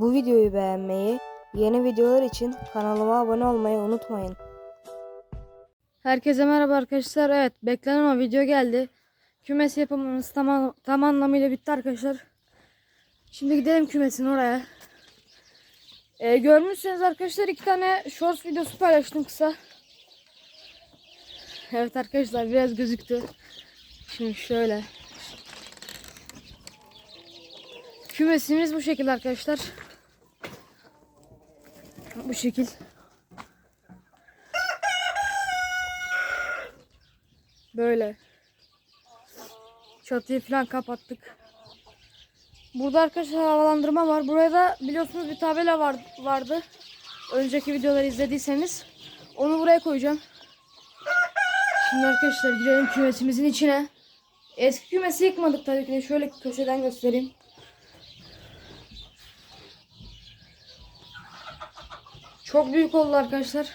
Bu videoyu beğenmeyi, yeni videolar için kanalıma abone olmayı unutmayın. Herkese merhaba arkadaşlar. Evet beklenen o video geldi. Kümes yapımımız tam, tam anlamıyla bitti arkadaşlar. Şimdi gidelim kümesin oraya. Ee, görmüşsünüz arkadaşlar iki tane shorts videosu paylaştım kısa. Evet arkadaşlar biraz gözüktü. Şimdi şöyle. Kümesimiz bu şekilde arkadaşlar. Bu şekil. Böyle. Çatıyı falan kapattık. Burada arkadaşlar havalandırma var. Buraya da biliyorsunuz bir tabela var, vardı. Önceki videoları izlediyseniz. Onu buraya koyacağım. Şimdi arkadaşlar girelim kümesimizin içine. Eski kümesi yıkmadık tabii ki de. Şöyle köşeden göstereyim. Çok büyük oldu arkadaşlar.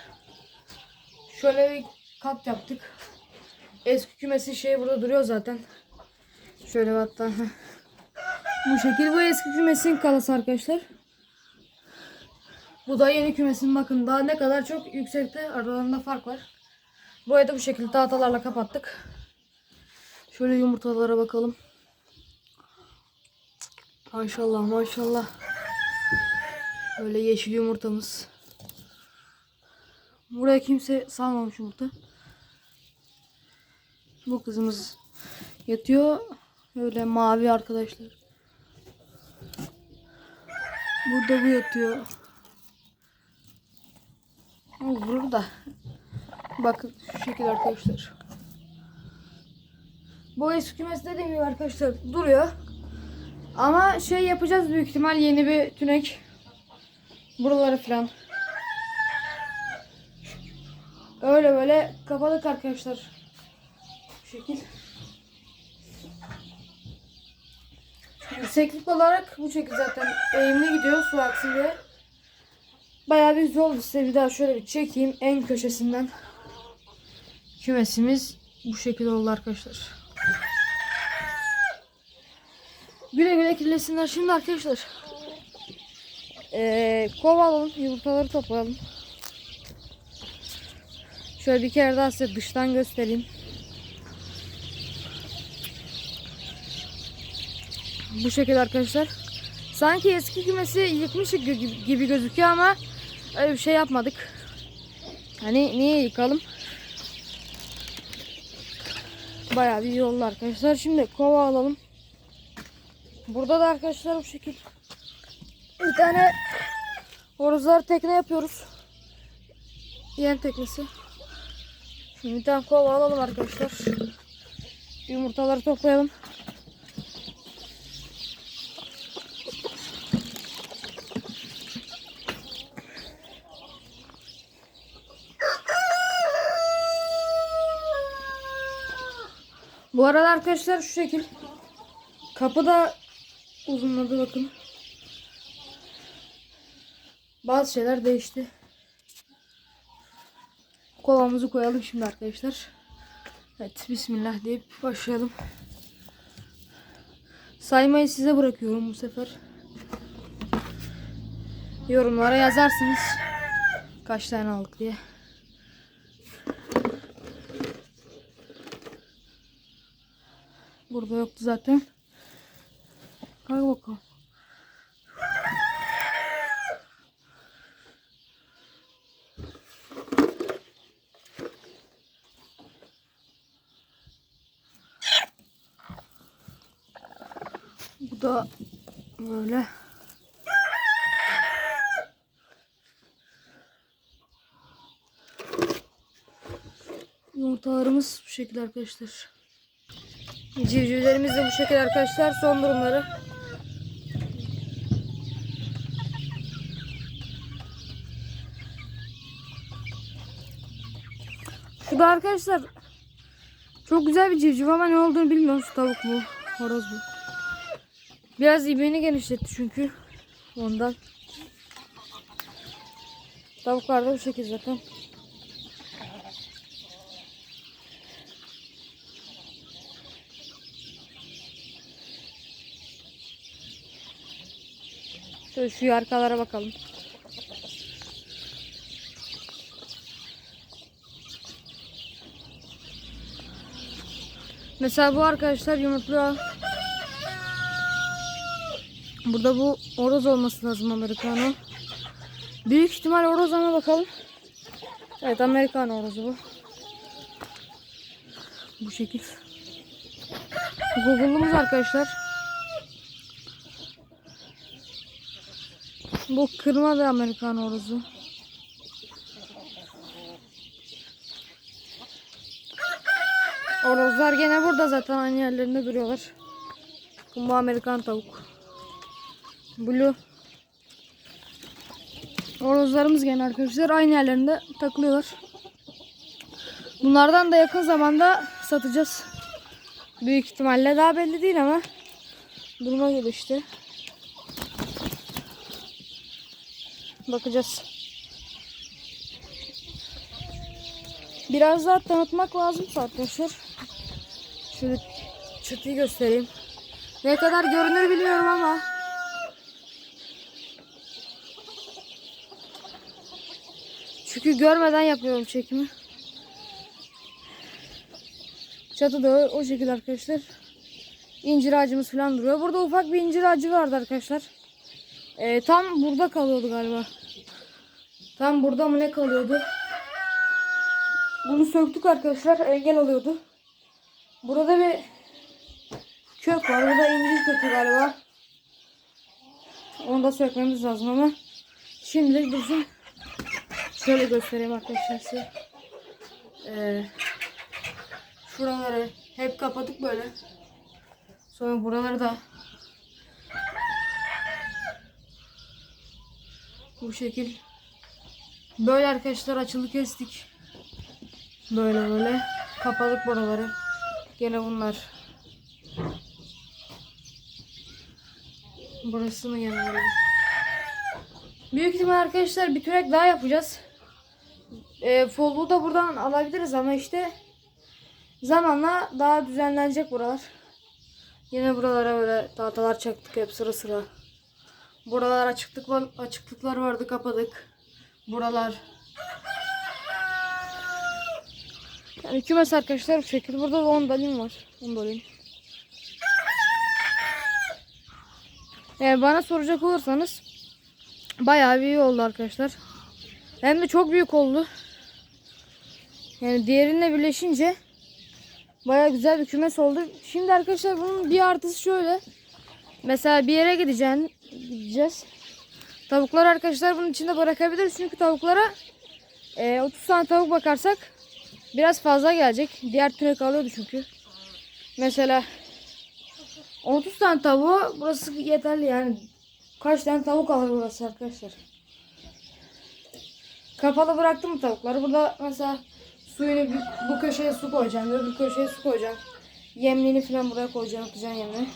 Şöyle bir kat yaptık. Eski kümesin şeyi burada duruyor zaten. Şöyle hatta. Bu şekil bu eski kümesin kalası arkadaşlar. Bu da yeni kümesin bakın daha ne kadar çok yüksekte aralarında fark var. Burayı da bu şekilde tahtalarla kapattık. Şöyle yumurtalara bakalım. Maşallah maşallah. Böyle yeşil yumurtamız. Buraya kimse salmamış yumurta. Bu kızımız yatıyor. Öyle mavi arkadaşlar. Burada bu yatıyor. O vurur da. Bakın şu şekilde arkadaşlar. Bu eski kümes dediğim gibi arkadaşlar duruyor. Ama şey yapacağız büyük ihtimal yeni bir tünek. Buraları falan. Öyle böyle kapadık arkadaşlar. Bu şekil. Yükseklik olarak bu şekilde zaten eğimli gidiyor su aksın diye. Bayağı bir oldu. Size bir daha şöyle bir çekeyim en köşesinden. Kümesimiz bu şekilde oldu arkadaşlar. Güle güle kirlesinler. Şimdi arkadaşlar ee, kova alalım. Yumurtaları toplayalım. Şöyle bir kere daha size dıştan göstereyim. Bu şekilde arkadaşlar. Sanki eski kümesi yıkmışık gibi gözüküyor ama öyle bir şey yapmadık. Hani niye yıkalım? Bayağı bir yollu arkadaşlar. Şimdi kova alalım. Burada da arkadaşlar bu şekil. Bir tane horozlar tekne yapıyoruz. Yem teknesi. Şimdi bir tane kova alalım arkadaşlar. Yumurtaları toplayalım. Bu arada arkadaşlar şu şekil. Kapı da uzunladı bakın. Bazı şeyler değişti. Kovamızı koyalım şimdi arkadaşlar. Evet bismillah deyip başlayalım. Saymayı size bırakıyorum bu sefer. Yorumlara yazarsınız. Kaç tane aldık diye. Burada yoktu zaten. Kalk bakalım. Bu da böyle. Yumurtalarımız bu şekilde arkadaşlar. Civcivlerimiz de bu şekilde arkadaşlar. Son durumları. Şu da arkadaşlar çok güzel bir civciv ama ne olduğunu bilmiyorum. Şu tavuk mu? Horoz mu? Biraz ibeğini genişletti çünkü. Ondan. Tavuklar da bu şekilde zaten. Şöyle şu arkalara bakalım. Mesela bu arkadaşlar yumurtluyor. Burada bu oroz olması lazım Amerikano. Büyük ihtimal oroz ama bakalım. Evet Amerikano orozu bu. Bu şekil. Google'umuz arkadaşlar. Bu kırma ve Amerikan orozu. Orozlar gene burada zaten aynı yerlerinde duruyorlar. Bu Amerikan tavuk. Blue. Orozlarımız gene arkadaşlar aynı yerlerinde takılıyorlar. Bunlardan da yakın zamanda satacağız. Büyük ihtimalle daha belli değil ama duruma göre işte. Bakacağız. Biraz daha tanıtmak lazım arkadaşlar. Şöyle çatıyı göstereyim. Ne kadar görünür bilmiyorum ama. Çünkü görmeden yapıyorum çekimi. Çatıda o, o şekilde arkadaşlar. İncir ağacımız falan duruyor. Burada ufak bir incir ağacı vardı arkadaşlar. Ee, tam burada kalıyordu galiba. Tam burada mı ne kalıyordu? Bunu söktük arkadaşlar. Engel oluyordu. Burada bir kök var. Burada incir kökü galiba. Onu da sökmemiz lazım ama şimdilik dursun. Şöyle göstereyim arkadaşlar size. Ee, şuraları hep kapatık böyle. Sonra buraları da bu şekil böyle arkadaşlar açılı kestik. Böyle böyle kapadık buraları. Gene bunlar. Burasını gene. Büyük ihtimal arkadaşlar bir kürek daha yapacağız. E, folluğu da buradan alabiliriz ama işte zamanla daha düzenlenecek buralar. Yine buralara böyle tahtalar çaktık hep sıra sıra. Buralar açıklık var, açıklıklar vardı kapadık. Buralar. Yani kümes arkadaşlar bu şekilde. Burada da ondalin var. Ondalin. Yani bana soracak olursanız bayağı bir iyi oldu arkadaşlar. Hem de çok büyük oldu. Yani diğerinle birleşince bayağı güzel bir kümes oldu. Şimdi arkadaşlar bunun bir artısı şöyle. Mesela bir yere gideceğin, gideceğiz. Tavuklar arkadaşlar bunun içinde bırakabiliriz. Çünkü tavuklara e, 30 tane tavuk bakarsak biraz fazla gelecek. Diğer tünek alıyordu çünkü. Mesela 30 tane tavuğu burası yeterli yani. Kaç tane tavuk alır burası arkadaşlar. Kapalı bıraktım mı tavukları. Burada mesela suyunu bu köşeye su koyacağım. Öbür köşeye su koyacağım. Yemliğini falan buraya koyacağım. Atacağım yemini.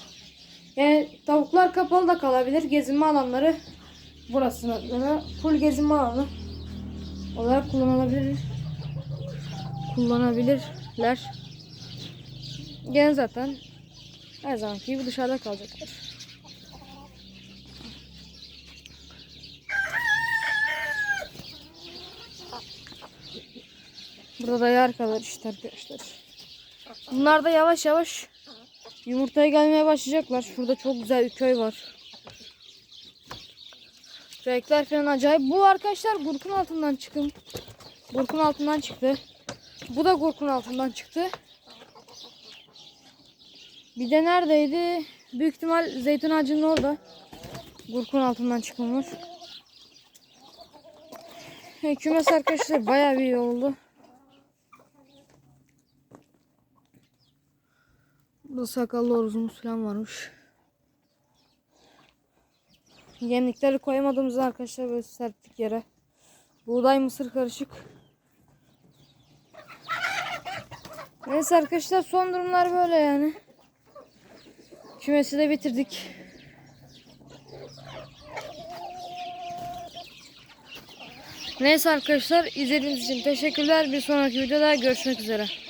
Yani tavuklar kapalı da kalabilir. Gezinme alanları burasına böyle full gezinme alanı olarak kullanılabilir. Kullanabilirler. Gene zaten her zamanki gibi dışarıda kalacaklar. Burada da yer kalır işte arkadaşlar. Bunlar da yavaş yavaş yumurtaya gelmeye başlayacaklar. Şurada çok güzel bir köy var. Renkler falan acayip. Bu arkadaşlar gurkun altından çıkın. Gurkun altından çıktı. Bu da gurkun altından çıktı. Bir de neredeydi? Büyük ihtimal zeytin ağacının orada. Gurkun altından çıkılmış. Kümes arkadaşlar bayağı bir iyi oldu. Burada sakallı oruzumuz falan varmış. Yemlikleri koyamadığımızda arkadaşlar böyle serptik yere. Buğday mısır karışık. Neyse arkadaşlar son durumlar böyle yani. Kümesi de bitirdik. Neyse arkadaşlar izlediğiniz için teşekkürler. Bir sonraki videoda görüşmek üzere.